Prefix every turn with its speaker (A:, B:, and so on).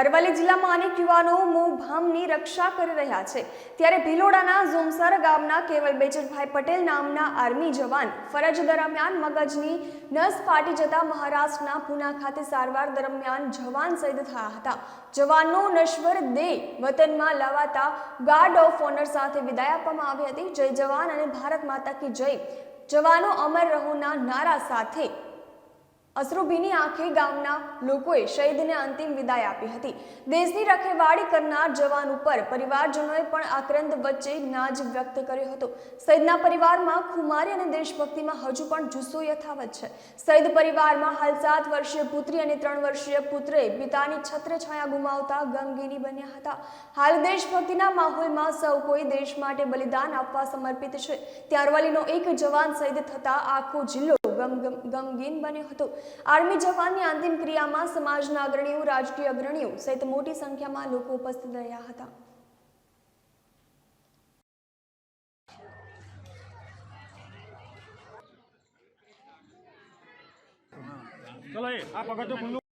A: અરવલ્લી જિલ્લામાં અનેક યુવાનો મોભામની રક્ષા કરી રહ્યા છે. ત્યારે ભિલોડાના ઝુમસર ગામના કેવલ બેચરભાઈ પટેલ નામના આર્મી જવાન ફરજ દરમિયાન મગજની નસ ફાટી જતા મહારાષ્ટ્રના પુના ખાતે સારવાર દરમિયાન જવાન શહીદ થયા હતા. જવાનનો નશ્વર દેહ વતનમાં લવાતા ગાર્ડ ઓફ ઓનર સાથે વિદાય આપવામાં આવી હતી. જય જવાન અને ભારત માતા કી જય. જવાનો અમર રહોના નારા સાથે અશ્રુભીની આંખે ગામના લોકોએ શહીદને અંતિમ વિદાય આપી હતી. દેશની રખેવાળી કરનાર જવાન ઉપર પરિવારજનોએ પણ આક્રંદ વચ્ચે નાજ વ્યક્ત કર્યો હતો. શહીદના પરિવારમાં ખુમારી અને દેશભક્તિમાં હજુ પણ જુસ્સો યથાવત છે. શહીદ પરિવારમાં હાલ સાત વર્ષીય પુત્રી અને ત્રણ વર્ષીય પુત્રે પિતાની છત્ર છાયા ગુમાવતા ગમગીની બન્યા હતા. હાલ દેશભક્તિના માહોલમાં સૌ કોઈ દેશ માટે બલિદાન આપવા સમર્પિત છે. ત્યાં એક જવાન શહીદ થતા આખો જિલ્લો ગમગીન બન્યો હતો. આર્મી જવાનની અંતિમ ક્રિયામાં સમાજના અગ્રણીઓ, રાજકીય અગ્રણીઓ સહિત મોટી સંખ્યામાં લોકો ઉપસ્થિત રહ્યા હતા.
B: ચલો એ, આ ખુલ્લું.